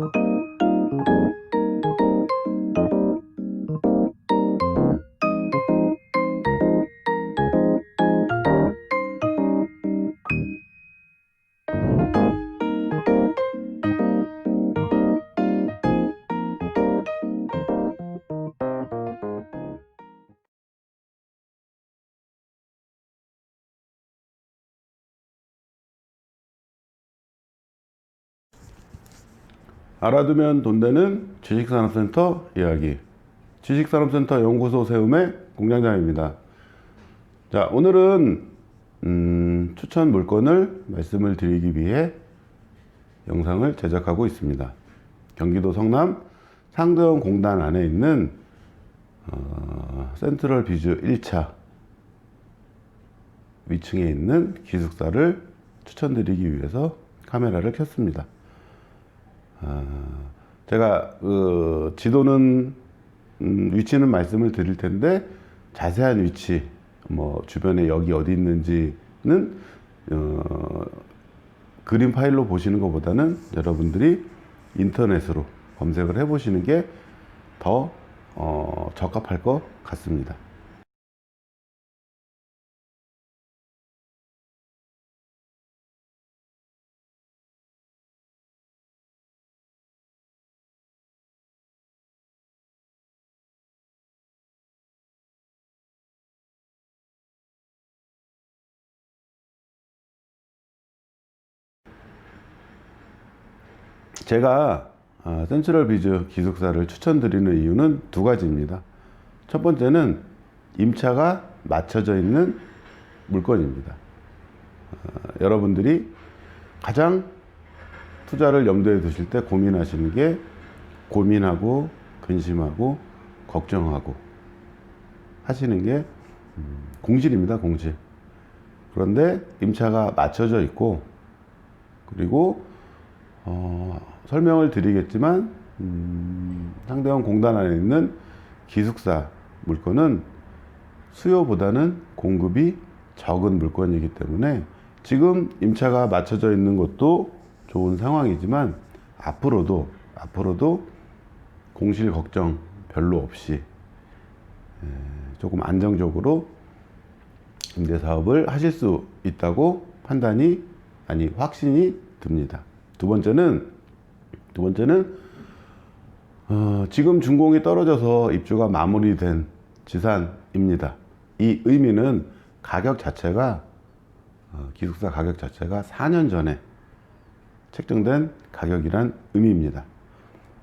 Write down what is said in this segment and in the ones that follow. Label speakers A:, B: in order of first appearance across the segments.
A: Thank you. 알아두면 돈 되는 주식산업센터 이야기. 주식산업센터 연구소 세움의 공장장입니다. 자, 오늘은 음, 추천 물건을 말씀을 드리기 위해 영상을 제작하고 있습니다. 경기도 성남 상대원 공단 안에 있는 어, 센트럴 비주 1차 위층에 있는 기숙사를 추천드리기 위해서 카메라를 켰습니다. 아, 제가 그 지도는 음, 위치는 말씀을 드릴 텐데 자세한 위치 뭐 주변에 여기 어디 있는지는 어, 그림 파일로 보시는 것보다는 여러분들이 인터넷으로 검색을 해보시는 게더 어, 적합할 것 같습니다. 제가 아, 센트럴 비즈 기숙사를 추천드리는 이유는 두 가지입니다. 첫 번째는 임차가 맞춰져 있는 물건입니다. 아, 여러분들이 가장 투자를 염두에 두실 때 고민하시는 게 고민하고 근심하고 걱정하고 하시는 게 음, 공실입니다, 공실. 그런데 임차가 맞춰져 있고 그리고 어, 설명을 드리겠지만 음, 상대원 공단 안에 있는 기숙사 물건은 수요보다는 공급이 적은 물건이기 때문에 지금 임차가 맞춰져 있는 것도 좋은 상황이지만 앞으로도 앞으로도 공실 걱정 별로 없이 에, 조금 안정적으로 임대 사업을 하실 수 있다고 판단이 아니 확신이 듭니다. 두 번째는 두 번째는 어, 지금 준공이 떨어져서 입주가 마무리된 지산입니다. 이 의미는 가격 자체가 어, 기숙사 가격 자체가 4년 전에 책정된 가격이란 의미입니다.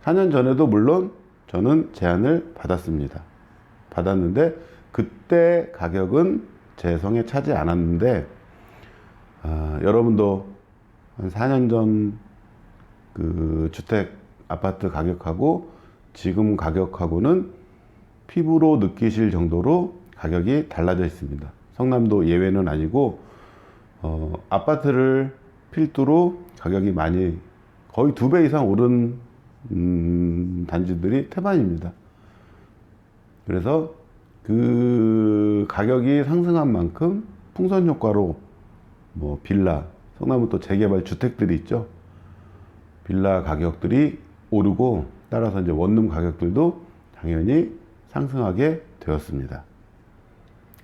A: 4년 전에도 물론 저는 제안을 받았습니다. 받았는데 그때 가격은 제 성에 차지 않았는데 아, 여러분도 한 4년 전 그 주택 아파트 가격하고 지금 가격하고는 피부로 느끼실 정도로 가격이 달라져 있습니다. 성남도 예외는 아니고 어, 아파트를 필두로 가격이 많이 거의 두 배 이상 오른 음, 단지들이 태반입니다. 그래서 그 가격이 상승한 만큼 풍선 효과로 뭐 빌라, 성남은 또 재개발 주택들이 있죠. 빌라 가격들이 오르고 따라서 이제 원룸 가격들도 당연히 상승하게 되었습니다.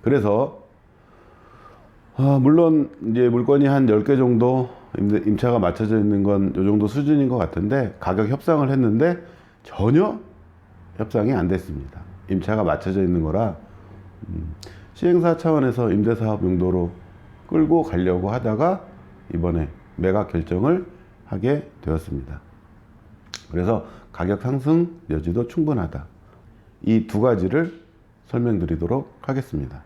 A: 그래서 아, 물론 이제 물건이 한 10개 정도 임차가 맞춰져 있는 건 이 정도 수준인 것 같은데 가격 협상을 했는데 전혀 협상이 안 됐습니다. 임차가 맞춰져 있는 거라 음, 시행사 차원에서 임대사업 용도로 끌고 가려고 하다가 이번에 매각 결정을 하게 되었습니다. 그래서 가격 상승 여지도 충분하다. 이 두 가지를 설명드리도록 하겠습니다.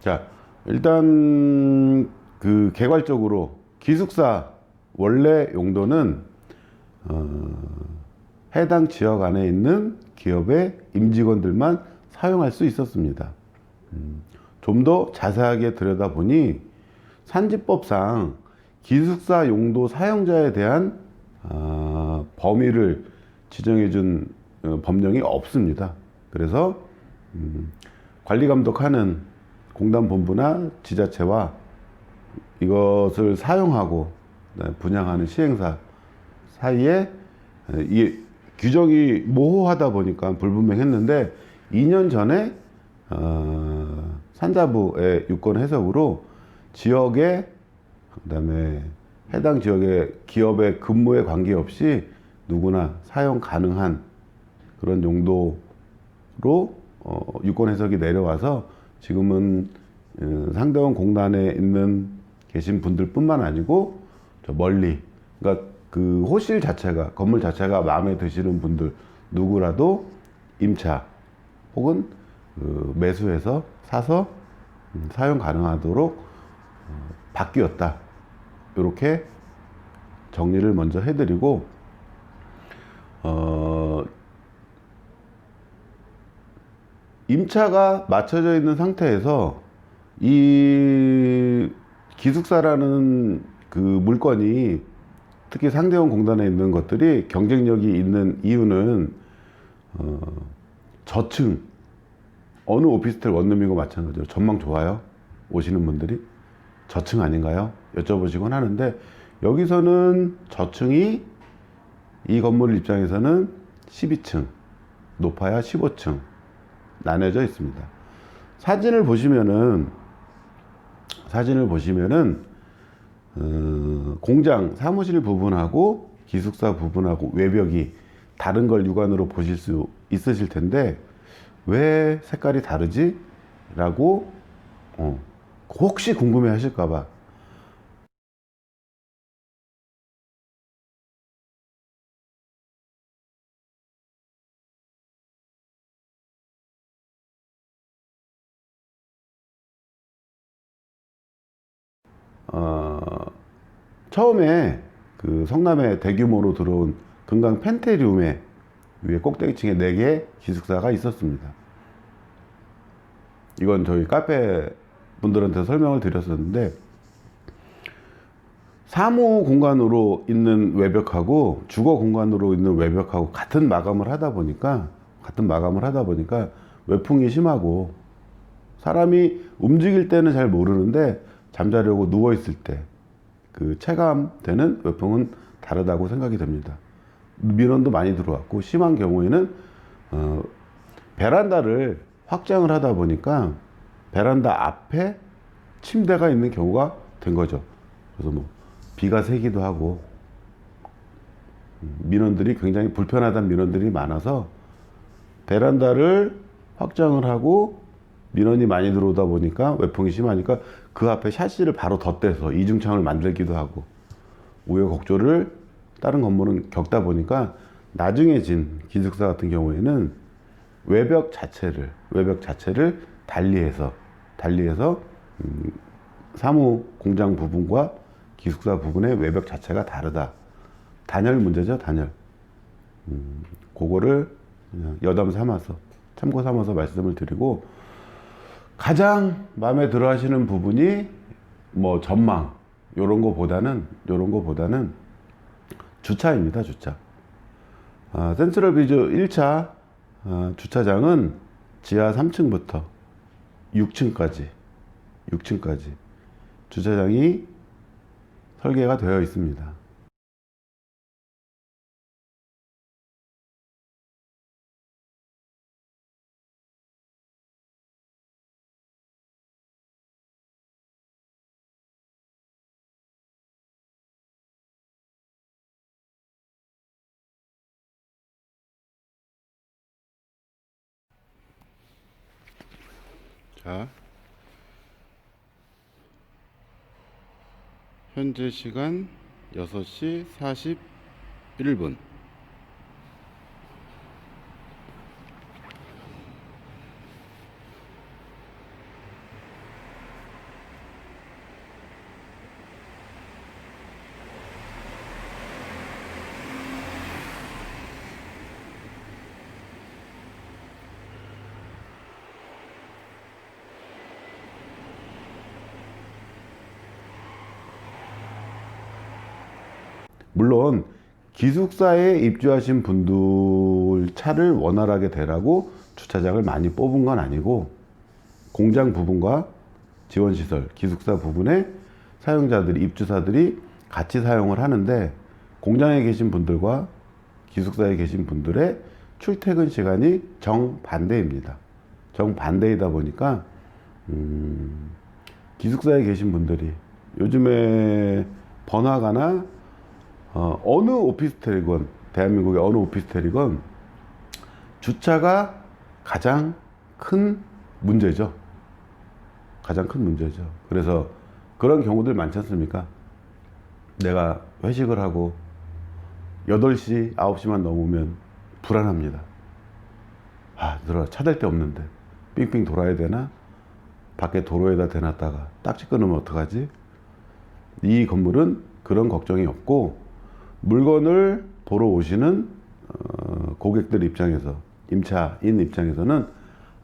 A: 자, 일단 그 개괄적으로 기숙사 원래 용도는 어, 해당 지역 안에 있는 기업의 임직원들만 사용할 수 있었습니다. 좀더 자세하게 들여다보니 산지법상 기숙사 용도 사용자에 대한 아, 범위를 지정해준 어, 법령이 없습니다. 그래서 음, 관리 감독하는 공단 본부나 지자체와 이것을 사용하고 그다음에 분양하는 시행사 사이에 이 규정이 모호하다 보니까 불분명했는데 2년 전에 어, 산자부의 유권 해석으로 지역에 그다음에 해당 지역의 기업의 근무에 관계없이 누구나 사용 가능한 그런 용도로 어, 유권 해석이 내려와서 지금은 어, 상대원 공단에 있는 계신 분들뿐만 아니고 저 멀리 그러니까 그 호실 자체가 건물 자체가 마음에 드시는 분들 누구라도 임차 혹은 그 매수해서 사서 음, 사용 가능하도록 어, 바뀌었다. 이렇게 정리를 먼저 해드리고 어, 임차가 맞춰져 있는 상태에서 이 기숙사라는 그 물건이 특히 상대원 공단에 있는 것들이 경쟁력이 있는 이유는 어, 저층 어느 오피스텔 원룸이고 마찬가지로 전망 좋아요? 오시는 분들이? 저층 아닌가요? 여쭤보시곤 하는데 여기서는 저층이 이 건물 입장에서는 12층 높아야 15층 나뉘어져 있습니다 사진을 보시면은 사진을 보시면은 어, 공장 사무실 부분하고 기숙사 부분하고 외벽이 다른 걸 육안으로 보실 수 있으실 텐데 왜 색깔이 다르지? 라고 어, 혹시 궁금해 하실까봐 어, 처음에 그 성남에 대규모로 들어온 금강 펜테리움에 위에 꼭대기층에 4개 기숙사가 있었습니다. 이건 저희 카페 분들한테 설명을 드렸었는데 사무 공간으로 있는 외벽하고 주거 공간으로 있는 외벽하고 같은 마감을 하다 보니까 같은 마감을 하다 보니까 외풍이 심하고 사람이 움직일 때는 잘 모르는데 잠자려고 누워 있을 때 그 체감되는 외풍은 다르다고 생각이 됩니다. 민원도 많이 들어왔고 심한 경우에는 어, 베란다를 확장을 하다 보니까 베란다 앞에 침대가 있는 경우가 된 거죠. 그래서 뭐 비가 새기도 하고 음, 민원들이 굉장히 불편하다는 민원들이 많아서 베란다를 확장을 하고 민원이 많이 들어오다 보니까 외풍이 심하니까 그 앞에 샤시를 바로 덧대서 이중창을 만들기도 하고 우여곡절을 다른 건물은 겪다 보니까 나중에 진 기숙사 같은 경우에는 외벽 자체를 외벽 자체를 달리해서 달리해서 음, 사무 공장 부분과 기숙사 부분의 외벽 자체가 다르다. 단열 문제죠, 단열. 음, 그거를 여담 삼아서 참고 삼아서 말씀을 드리고 가장 마음에 들어 하시는 부분이 뭐 전망 요런 거보다는 요런 거보다는 주차입니다, 주차. 아, 센트럴 비즈 1차 아, 주차장은 지하 3층부터 6층까지 6층까지 주차장이 설계가 되어 있습니다. 자, 현재 시간 6시 41분. 물론 기숙사에 입주하신 분들 차를 원활하게 대라고 주차장을 많이 뽑은 건 아니고 공장 부분과 지원시설, 기숙사 부분에 사용자들이, 입주사들이 같이 사용을 하는데 공장에 계신 분들과 기숙사에 계신 분들의 출퇴근 시간이 정반대입니다. 정반대이다 보니까, 음, 기숙사에 계신 분들이 요즘에 번화가나 어, 어느 오피스텔이건 대한민국의 어느 오피스텔이건 주차가 가장 큰 문제죠. 가장 큰 문제죠. 그래서 그런 경우들 많지 않습니까? 내가 회식을 하고 8시, 9시만 넘으면 불안합니다. 아, 들어 차댈 데 없는데 삥삥 돌아야 되나? 밖에 도로에다 대놨다가 딱지 끊으면 어떡하지? 이 건물은 그런 걱정이 없고 물건을 보러 오시는 어, 고객들 입장에서 임차인 입장에서는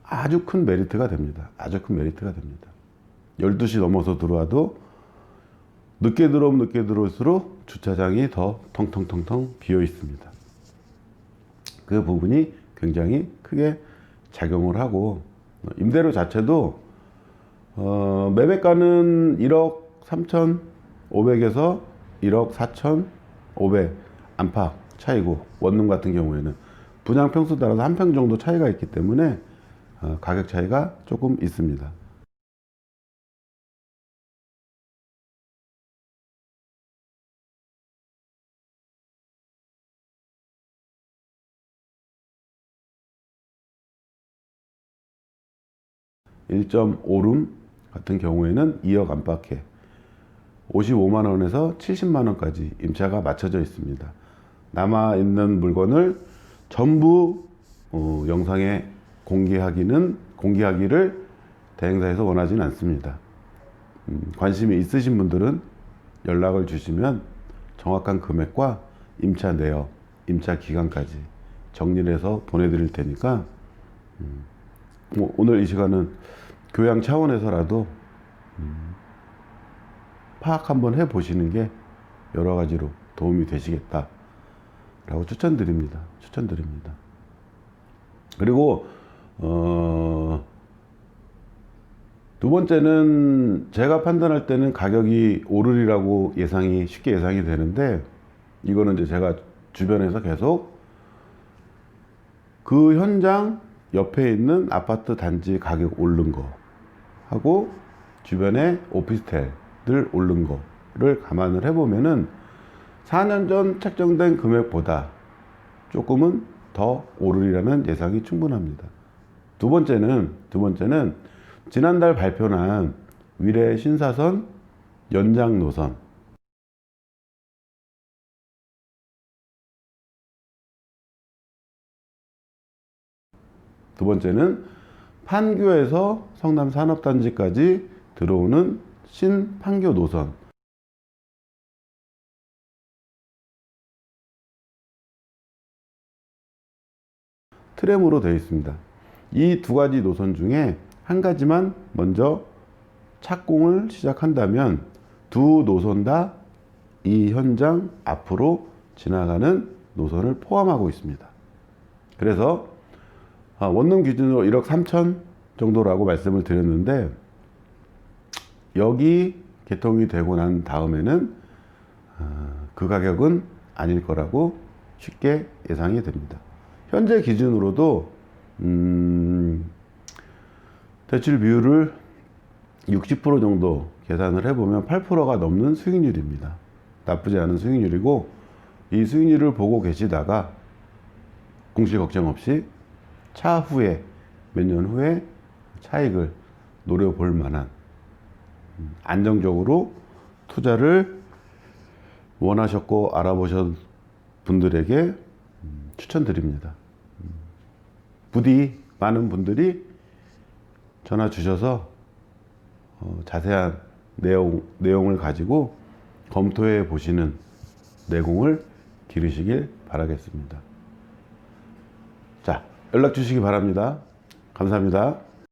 A: 아주 큰 메리트가 됩니다. 아주 큰 메리트가 됩니다. 12시 넘어서 들어와도 늦게 들어오면 늦게 들어올수록 주차장이 더 텅텅텅텅 비어 있습니다. 그 부분이 굉장히 크게 작용을 하고 임대료 자체도 어, 매매가는 1억 3,500에서 1억 4,500 안팎 차이고 원룸 같은 경우에는 분양 평수 따라서 한 평 정도 차이가 있기 때문에 어, 가격 차이가 조금 있습니다. (1.5룸) 같은 경우에는 2억 안팎에 55만 원에서 70만 원까지 임차가 맞춰져 있습니다. 남아 있는 물건을 전부 어, 영상에 공개하기는 공개하기를 대행사에서 원하지는 않습니다. 음, 관심이 있으신 분들은 연락을 주시면 정확한 금액과 임차 내역, 임차 기간까지 정리를 해서 보내드릴 테니까 음, 뭐 오늘 이 시간은 교양 차원에서라도 음, 파악 한번 해 보시는 게 여러 가지로 도움이 되시겠다라고 추천드립니다. 추천드립니다. 그리고 어, 두 번째는 제가 판단할 때는 가격이 오르리라고 예상이 쉽게 예상이 되는데 이거는 이제 제가 주변에서 계속 그 현장 옆에 있는 아파트 단지 가격 오른 거 하고 주변에 오피스텔 들 오른 거를 감안을 해보면은 4년 전 책정된 금액보다 조금은 더 오르리라는 예상이 충분합니다. 두 번째는 두 번째는 지난달 발표한 위례 신사선 연장 노선 두 번째는 판교에서 성남 산업단지까지 들어오는 신판교 노선 트램으로 되어 있습니다. 이 두 가지 노선 중에 한 가지만 먼저 착공을 시작한다면 두 노선 다 이 현장 앞으로 지나가는 노선을 포함하고 있습니다. 그래서 아, 원룸 기준으로 1억 3천 정도라고 말씀을 드렸는데 여기 개통이 되고 난 다음에는 아, 그 가격은 아닐 거라고 쉽게 예상이 됩니다. 현재 기준으로도 음, 대출 비율을 60% 정도 계산을 해보면 8%가 넘는 수익률입니다. 나쁘지 않은 수익률이고 이 수익률을 보고 계시다가 공시 걱정 없이 차후에 몇 년 후에 차익을 노려볼 만한 음, 안정적으로 투자를 원하셨고 알아보셨 분들에게 음, 추천드립니다. 음, 부디 많은 분들이 전화 주셔서 어, 자세한 내용, 내용을 가지고 검토해 보시는 내공을 기르시길 바라겠습니다. 자, 연락 주시기 바랍니다. 감사합니다.